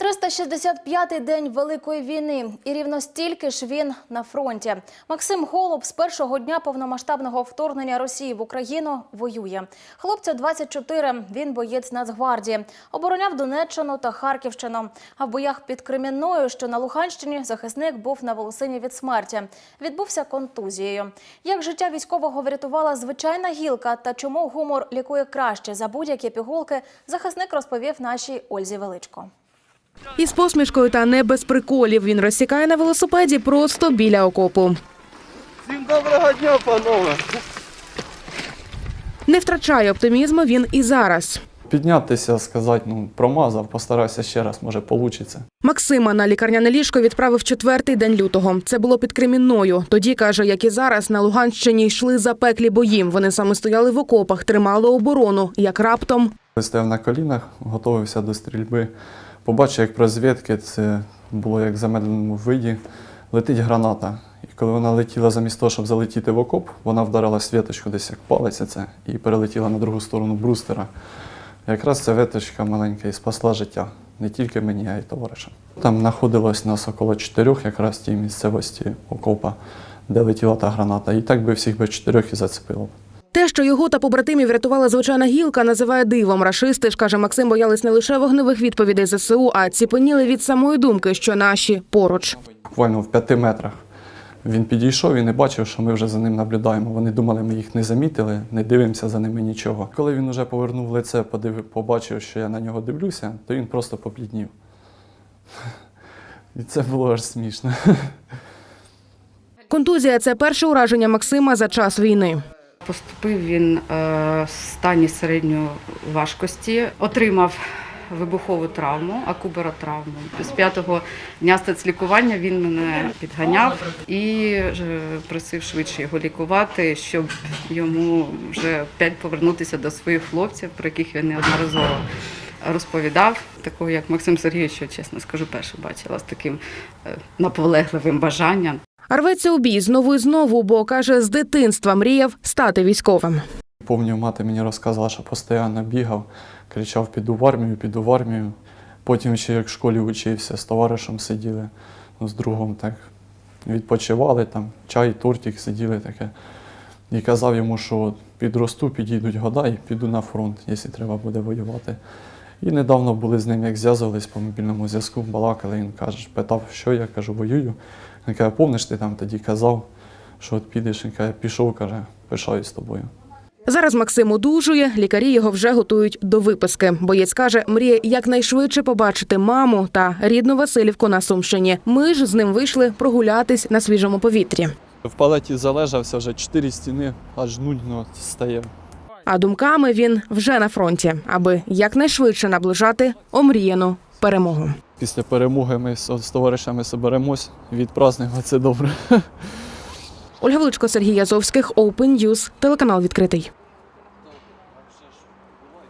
365-й день Великої війни, і рівно стільки ж він на фронті. Максим Голуб з першого дня повномасштабного вторгнення Росії в Україну воює. Хлопцю 24, він боєць Нацгвардії. Обороняв Донеччину та Харківщину. А в боях під Кремінною, що на Луганщині, захисник був на волосині від смерті. Відбувся контузією. Як життя військового врятувала звичайна гілка та чому гумор лікує краще за будь-які пігулки, захисник розповів нашій Ользі Величко. Із посмішкою та не без приколів він розсікає на велосипеді просто біля окопу. Всім доброго дня, панове! Не втрачає оптимізму він і зараз. Піднятися, сказати, ну, промазав, постараюся ще раз, може, вийде. Максима на лікарняне ліжко відправив четвертий день лютого. Це було під Кремінною. Тоді каже, як і зараз на Луганщині йшли запеклі бої. Вони саме стояли в окопах, тримали оборону. Як раптом Стояв на колінах, готувався до стрільби. Побачив, як про звідки це було як в замедленому виді, летить граната. І коли вона летіла замість того, щоб залетіти в окоп, вона вдарила світочку десь як палець це і перелетіла на другу сторону брустера. Якраз ця веточка маленька і спасла життя не тільки мені, а й товаришам. Там знаходилось нас около чотирьох, якраз в тій місцевості окопа, де летіла та граната. І так би всіх би чотирьох і зацепило. Те, що його та побратимів врятувала звичайна гілка, називає дивом. Рашисти ж каже, Максим боялись не лише вогневих відповідей ЗСУ, а ціпеніли від самої думки, що наші поруч. Буквально в п'яти метрах. Він підійшов і не бачив, що ми вже за ним наблюдаємо. Вони думали, ми їх не замітили, не дивимося за ними нічого. Коли він вже повернув лице, подив... побачив, що я на нього дивлюся, то він просто побліднів. І це було аж смішно. Контузія це перше ураження Максима за час війни. Поступив він е, в стані середньої важкості, отримав вибухову травму, акуберотравму. З п'ятого дня стацлікування він мене підганяв і е, просив швидше його лікувати, щоб йому вже опять повернутися до своїх хлопців, про яких він неодноразово розповідав. Такого, як Максим Сергійович, чесно скажу, перше бачила з таким е, наполегливим бажанням. Рветься у бій знову і знову, бо каже, з дитинства мріяв стати військовим. Помню, мати мені розказала, що постійно бігав, кричав: піду в армію, піду в армію. Потім ще як в школі учився, з товаришем сиділи, ну, з другом так відпочивали, там, чай, тортик сиділи таке. І казав йому, що підросту, підійдуть года і піду на фронт, якщо треба буде воювати. І недавно були з ним, як зв'язувались по мобільному зв'язку, балакали. Він каже, питав, що я кажу, воюю. Він каже, помниш, ти там тоді казав, що от підеш, він каже, пішов, каже, пишаюсь тобою. Зараз Максим одужує, лікарі його вже готують до виписки. Боєць каже, мріє якнайшвидше побачити маму та рідну Васильівку на Сумщині. Ми ж з ним вийшли прогулятись на свіжому повітрі. В палаті залежався вже чотири стіни, аж нудно стає. А думками він вже на фронті, аби якнайшвидше наближати омріяну перемогу. Після перемоги ми з товаришами соберемось, відпразнуємо це добре. Ольга Величко, Сергій Язовських, Open News, телеканал відкритий.